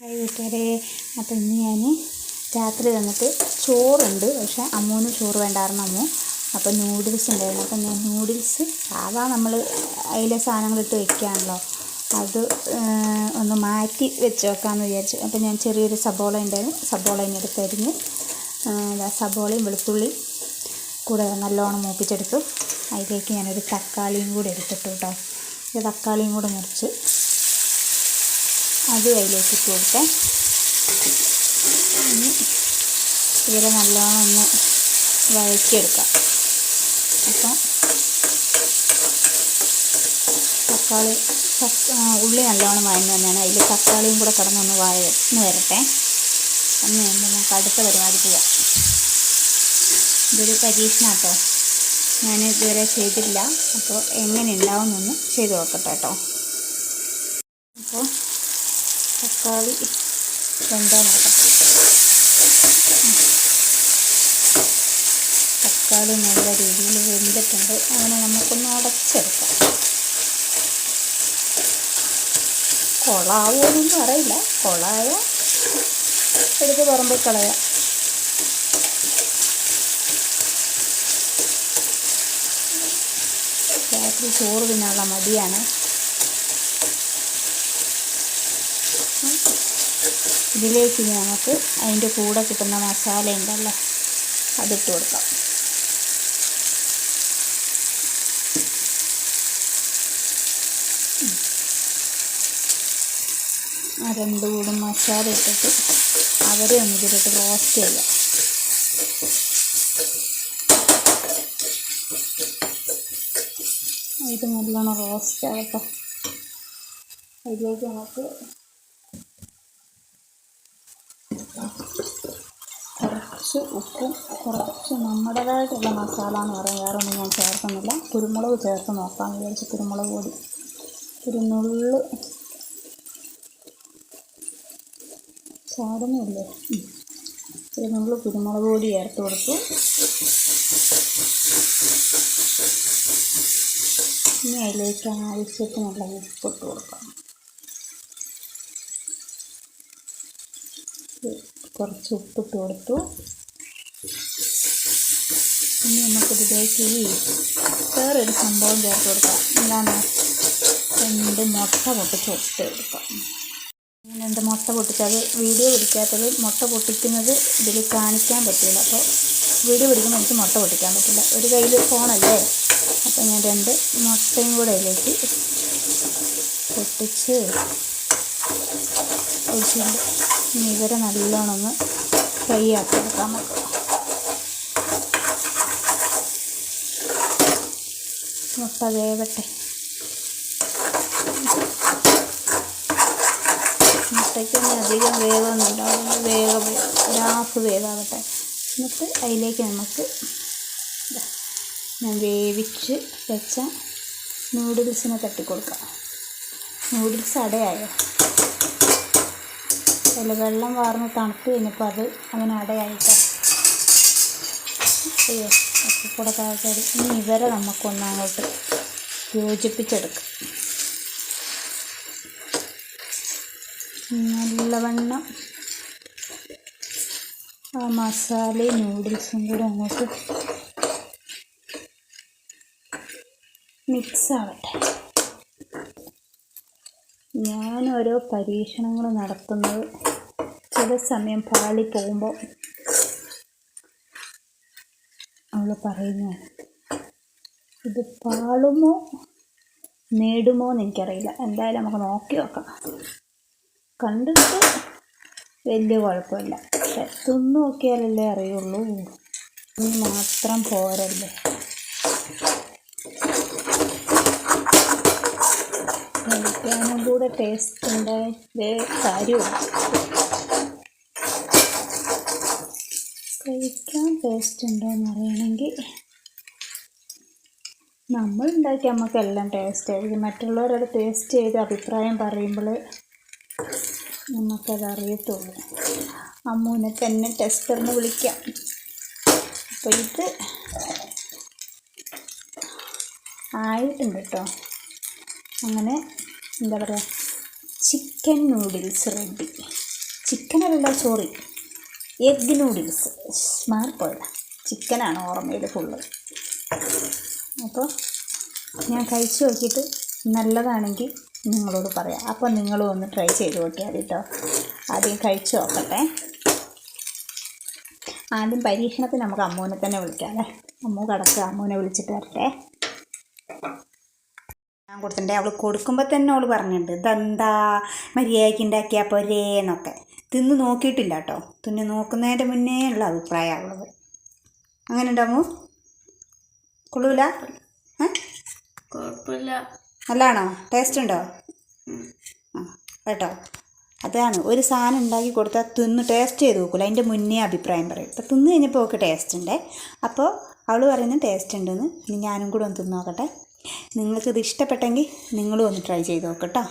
Hi വീട്ടുകാരെ. അപ്പം ഇന്ന് ഞാൻ രാത്രി വന്നിട്ട് ചോറുണ്ട്. പക്ഷെ അമ്മൂന് ചോറ് വേണ്ടായിരുന്നു അമ്മു. അപ്പോൾ നൂഡിൽസ് ഉണ്ടായിരുന്നു. അപ്പം ഞാൻ നൂഡിൽസ് സാധാ നമ്മൾ അതിലെ സാധനങ്ങളിട്ട് വെക്കുകയാണല്ലോ അത് ഒന്ന് മാറ്റി വെച്ച് വെക്കാമെന്ന് വിചാരിച്ചു. അപ്പം ഞാൻ ചെറിയൊരു സബോള ഉണ്ടായിരുന്നു. സബോള എടുത്തരിഞ്ഞ് ആ സബോളയും വെളുത്തുള്ളി കൂടെ നല്ലോണം മൂപ്പിച്ചെടുത്തു. അതിലേക്ക് ഞാനൊരു തക്കാളിയും കൂടെ എടുത്തിട്ടു കേട്ടോ തക്കാളിയും കൂടെ മുറിച്ച് അതും അതിലേക്ക് ഇട്ട് കൊടുക്കാം ഇനി ഇവരെ നല്ലോണം ഒന്ന് വഴക്കിയെടുക്കാം അപ്പം തക്കാളി തക്ക- ഉള്ളി നല്ലോണം വഴന്നു തന്നെയാണ് അതിൽ തക്കാളിയും കൂടെ കിടന്നൊന്ന് വഴന്ന് വരട്ടെ. അന്ന് കഴിയുമ്പോൾ നമുക്ക് അടുത്ത പരിപാടി ചെയ്യാം. ഇതൊരു പരീക്ഷണം കേട്ടോ ഞാൻ ഇതുവരെ ചെയ്തില്ല അപ്പോൾ എങ്ങനെ ഉണ്ടാവുമെന്നൊന്ന് ചെയ്ത് നോക്കട്ടെ കേട്ടോ. അപ്പോൾ തക്കാളി ഉം. തക്കാളി നല്ല രീതിയിൽ വെന്തിട്ടുണ്ട്. അങ്ങനെ നമുക്കൊന്ന് അടച്ചെടുക്കാം. കൊളാവുമെന്നൊന്നും അറിയില്ല. കൊളായ എടുത്ത് പറമ്പിൽ കളയാം. രാത്രി ചോറ് തിന്നാനുള്ള മടിയാണ്. ഇതിലേക്ക് ഇനി നമുക്ക് അതിന്റെ കൂടെ കിട്ടുന്ന മസാല ഉണ്ടല്ലോ അതിട്ട് കൊടുക്കാം. ആ രണ്ട് കൂടും മസാല ഇട്ടിട്ട് അവരെ ഒന്ന് ഇതിലിട്ട് റോസ്റ്റ് ചെയ്യാം. ഇത് നല്ലോണം റോസ്റ്റ് ആകട്ടെ. അതിലേക്ക് നമുക്ക് കുറച്ച് ഉപ്പും കുറച്ച് നമ്മുടേതായിട്ടുള്ള മസാല എന്ന് പറയാൻ വേറെ ഒന്നും ഞാൻ ചേർക്കുന്നില്ല. കുരുമുളക് ചേർത്ത് നോക്കാമെന്ന് വിചാരിച്ച് കുരുമുളക് പൊടി. ഒരു നുള്ള് ചാടുന്നില്ലേ. ഒരു കുരുമുളക് പൊടി ചേർത്ത് കൊടുത്തു. ഇനി അതിലേക്ക് ആവശ്യത്തിനുള്ള ഉപ്പിട്ട് കൊടുക്കാം. കുറച്ച് ഉപ്പിട്ട് കൊടുത്തു. ഇനി നമുക്കിതിലേക്ക് വേറൊരു സംഭവം ചേർത്ത് കൊടുക്കാം. എന്താണ്? രണ്ട് മുട്ട പൊട്ടിച്ച് ഒട്ട് കൊടുക്കാം. രണ്ട് മുട്ട പൊട്ടിച്ചത് വീഡിയോ പിടിക്കാത്തത് മുട്ട പൊട്ടിക്കുന്നത് ഇതിൽ കാണിക്കാൻ പറ്റില്ല. അപ്പോൾ വീഡിയോ പിടിക്കുമ്പോൾ എനിക്ക് മുട്ട പൊട്ടിക്കാൻ പറ്റില്ല. ഒരു കയ്യിൽ ഫോണല്ലേ? അപ്പോൾ ഞാൻ രണ്ട് മുട്ടയും കൂടെ അതിലേക്ക് പൊട്ടിച്ച് ഒഴിച്ചിട്ടുണ്ട് ഇനി ഇവരെ നല്ലോണം ഒന്ന് ഫ്രൈ ആക്കി എടുക്കാം. നമുക്ക് മുട്ട വേവട്ടെ മുട്ടയ്ക്കൊന്നും അധികം വേവൊന്നുമില്ല. അതുകൊണ്ട് വേഗം ഒരു ഹാഫ് വേവാകട്ടെ എന്നിട്ട് അതിലേക്ക് നമുക്ക് ഞാൻ വേവിച്ച് വെച്ച നൂഡിൽസിനെ തട്ടിക്കൊടുക്കാം. നൂഡിൽസ് അടയായോ? അതിൽ വെള്ളം വാർന്ന് തണുത്ത് കഴിഞ്ഞപ്പോൾ അത് അങ്ങനെ അടയായിട്ടോ? അയ്യോ ഒക്കെ കൂടെ കാഴ്ച ഇനി ഇവരെ നമുക്കൊന്ന് അങ്ങോട്ട് യോജിപ്പിച്ചെടുക്കാം. നല്ലവണ്ണം ആ മസാലയും നൂഡിൽസും കൂടെ അങ്ങോട്ട് മിക്സ് ആവട്ടെ ഞാൻ പരീക്ഷണങ്ങൾ നടത്തുന്നത്. ചില സമയം പാളി പോകുമ്പോൾ അവൾ പറയുന്നതാണ് ഇത് പാളുമോ? നേടുമോ എന്ന് എനിക്കറിയില്ല. എന്തായാലും നമുക്ക് നോക്കി നോക്കാം. കണ്ടിട്ട് വലിയ കുഴപ്പമില്ല. തിന്നു നോക്കിയാലല്ലേ അറിയുള്ളൂ. ഇനി മാത്രം പോരല്ലേ? കഴിക്കാനും കൂടെ ടേസ്റ്റ് ഉണ്ടായ കാര്യമില്ല കഴിക്കാൻ ടേസ്റ്റ് ഉണ്ടോ എന്ന് അറിയണമെങ്കിൽ നമ്മൾ ഉണ്ടാക്കി നമുക്കെല്ലാം ടേസ്റ്റ് ആയിരിക്കും. മറ്റുള്ളവരത് ടേസ്റ്റ് ചെയ്ത് അഭിപ്രായം പറയുമ്പോൾ നമുക്കത് അറിയത്തുള്ളൂ. അമ്മൂനെ തന്നെ ടെസ്റ്ററിന് വിളിക്കാം. അപ്പോൾ ഇത് ആയിട്ടുണ്ട് കേട്ടോ അങ്ങനെ എന്താ പറയുക ചിക്കൻ നൂഡിൽസ് റെഡി ചിക്കനല്ല സോറി എഗ് നൂഡിൽസ് മാറിപ്പോയതാ ചിക്കനാണ് ഓർമ്മയിൽ ഫുള്ള് അപ്പോൾ ഞാൻ കഴിച്ചു നോക്കിയിട്ട് നല്ലതാണെങ്കിൽ നിങ്ങളോട് പറയാം. അപ്പോൾ നിങ്ങളും ഒന്ന് ട്രൈ ചെയ്ത് നോക്കിയാൽ കേട്ടോ ആദ്യം കഴിച്ചു നോക്കട്ടെ. ആദ്യം പരീക്ഷണത്തിന് നമുക്ക് അമ്മൂനെ തന്നെ വിളിക്കാം അല്ലേ? അമ്മു കിടക്കുക അമ്മൂനെ വിളിച്ചിട്ട് വരട്ടെ. ഞാൻ കൊടുത്തിട്ടുണ്ട്. അവൾ കൊടുക്കുമ്പോൾ തന്നെ അവൾ പറഞ്ഞിട്ടുണ്ട്. ഇതെന്താ? മര്യാദയ്ക്ക് ഉണ്ടാക്കിയാൽ പോരേ എന്നൊക്കെ തിന്ന് നോക്കിയിട്ടില്ല കേട്ടോ തിന്ന് നോക്കുന്നതിന്റെ മുന്നേ ഉള്ള അഭിപ്രായമാണുള്ളത്. അങ്ങനെ ഉണ്ടാമോ കൊള്ളൂല? കുഴപ്പമില്ല നല്ലതാണോ? ടേസ്റ്റ് ഉണ്ടോ? ആ കേട്ടോ. അതാണ്. ഒരു സാധനം ഉണ്ടാക്കി കൊടുത്താൽ തിന്ന് ടേസ്റ്റ് ചെയ്ത് നോക്കില്ല അതിന്റെ മുന്നേ അഭിപ്രായം പറയും. അപ്പോൾ തിന്ന് കഴിഞ്ഞപ്പോൾ ഒക്കെ ടേസ്റ്റ് ഉണ്ട്. അപ്പോൾ അവൾ പറയുന്ന ടേസ്റ്റ് ഉണ്ടെന്ന്. ഇനി ഞാനും കൂടെ ഒന്ന് തിന്ന് നോക്കട്ടെ. നിങ്ങൾക്കിത് ഇഷ്ടപ്പെട്ടെങ്കിൽ നിങ്ങളും ഒന്ന് ട്രൈ ചെയ്ത് നോക്കട്ടോ